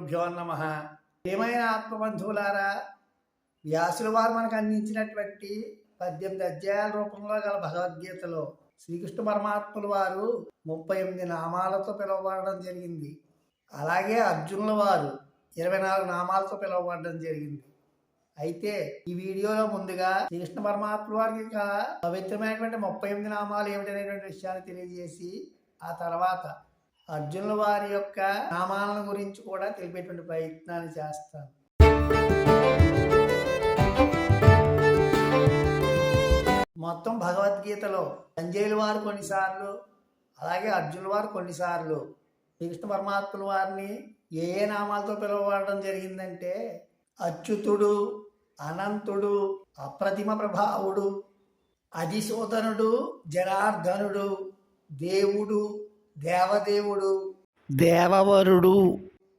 గురుభ్యో నమ. ఏమైనా ఆత్మబంధువులారా వ్యాసుల వారు మనకు అందించినటువంటి పద్దెనిమిది అధ్యాయాల రూపంలో గల భగవద్గీతలో శ్రీకృష్ణ పరమాత్ముల వారు ముప్పై ఎనిమిది నామాలతో పిలువబడడం జరిగింది. అలాగే అర్జునుల వారు ఇరవై నాలుగు నామాలతో పిలువబడడం జరిగింది. అయితే ఈ వీడియోలో ముందుగా శ్రీకృష్ణ పరమాత్మ వారికి పవిత్రమైనటువంటి ముప్పై ఎనిమిది నామాలు ఏమిటనేటువంటి విషయాన్ని తెలియజేసి ఆ తర్వాత అర్జునుల వారి యొక్క నామాలను గురించి కూడా తెలిపేటువంటి ప్రయత్నాన్ని చేస్తాను. మొత్తం భగవద్గీతలో సంజయుల వారు కొన్నిసార్లు అలాగే అర్జునుల వారు కొన్నిసార్లు శ్రీకృష్ణ పరమాత్ముల వారిని ఏ ఏ నామాలతో పిలువబడడం జరిగిందంటే అచ్యుతుడు అనంతుడు అప్రతిమ ప్రభావుడు అధిశోధనుడు జనార్దనుడు దేవుడు దేవదేవుడు. దేవవరుడు.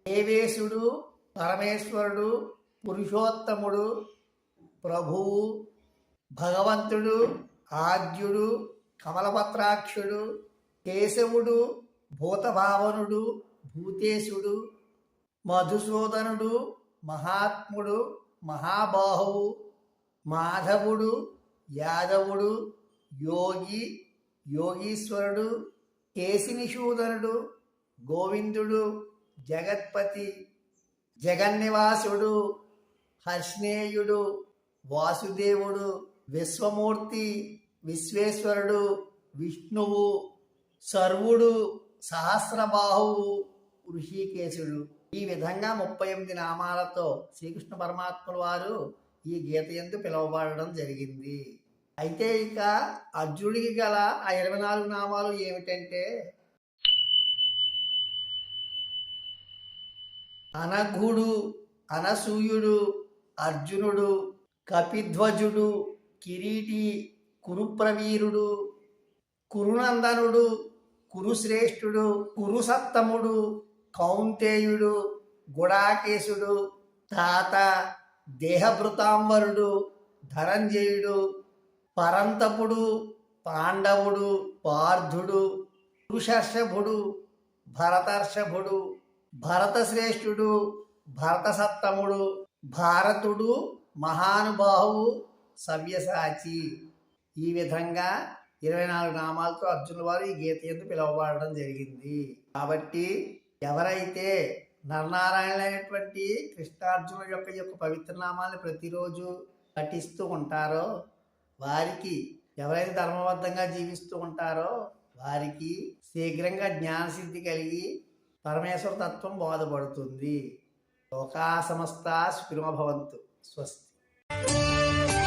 దేవేశుడు పరమేశ్వరుడు పురుషోత్తముడు ప్రభువు భగవంతుడు ఆద్యుడు కమలపత్రాక్షుడు కేశవుడు భూతభావనుడు భూతేశుడు మధుసూదనుడు మహాత్ముడు మహాబాహువు మాధవుడు యాదవుడు యోగి యోగీశ్వరుడు కేశినిషూదనుడు గోవిందుడు జగత్పతి జగన్నివాసుడు హర్ష్ణేయుడు వాసుదేవుడు విశ్వమూర్తి విశ్వేశ్వరుడు విష్ణువు సర్వుడు సహస్రబాహువు ఋషికేశుడు. ఈ విధంగా ముప్పై ఎనిమిది నామాలతో శ్రీకృష్ణ పరమాత్ముల వారు ఈ గీత ఎందు పిలువబడడం జరిగింది. అయితే ఇక అర్జునుడికి గల ఆ ఇరవై నాలుగు నామాలు ఏమిటంటే అనఘుడు అనసూయుడు అర్జునుడు కపిధ్వజుడు కిరీటి కురుప్రవీరుడు కురునందనుడు కురుశ్రేష్ఠుడు కురుసత్తముడు కౌంతేయుడు గుడాకేశుడు తాత దేహభృతాంబరుడు ధనంజయుడు పరంతపుడు పాండవుడు పార్థుడు పురుషర్షభుడు భరతర్షభుడు భరతశ్రేష్ఠుడు భరతసప్తముడు భారతుడు మహానుభావువు సవ్యసాచి. ఈ విధంగా ఇరవై నాలుగు నామాలతో అర్జునుల వారు ఈ గీత ఎందు పిలువబడడం జరిగింది. కాబట్టి ఎవరైతే నరనారాయణులైనటువంటి కృష్ణార్జునుల యొక్క యొక్క పవిత్ర నామాన్ని ప్రతిరోజు పఠిస్తూ ఉంటారో వారికి ఎవరైతే ధర్మబద్ధంగా జీవిస్తూ ఉంటారో వారికి శీఘ్రంగా జ్ఞానసిద్ధి కలిగి పరమేశ్వర తత్వం బోధపడుతుంది. లోకా సమస్త సుఖినో భవంతు. స్వస్తి.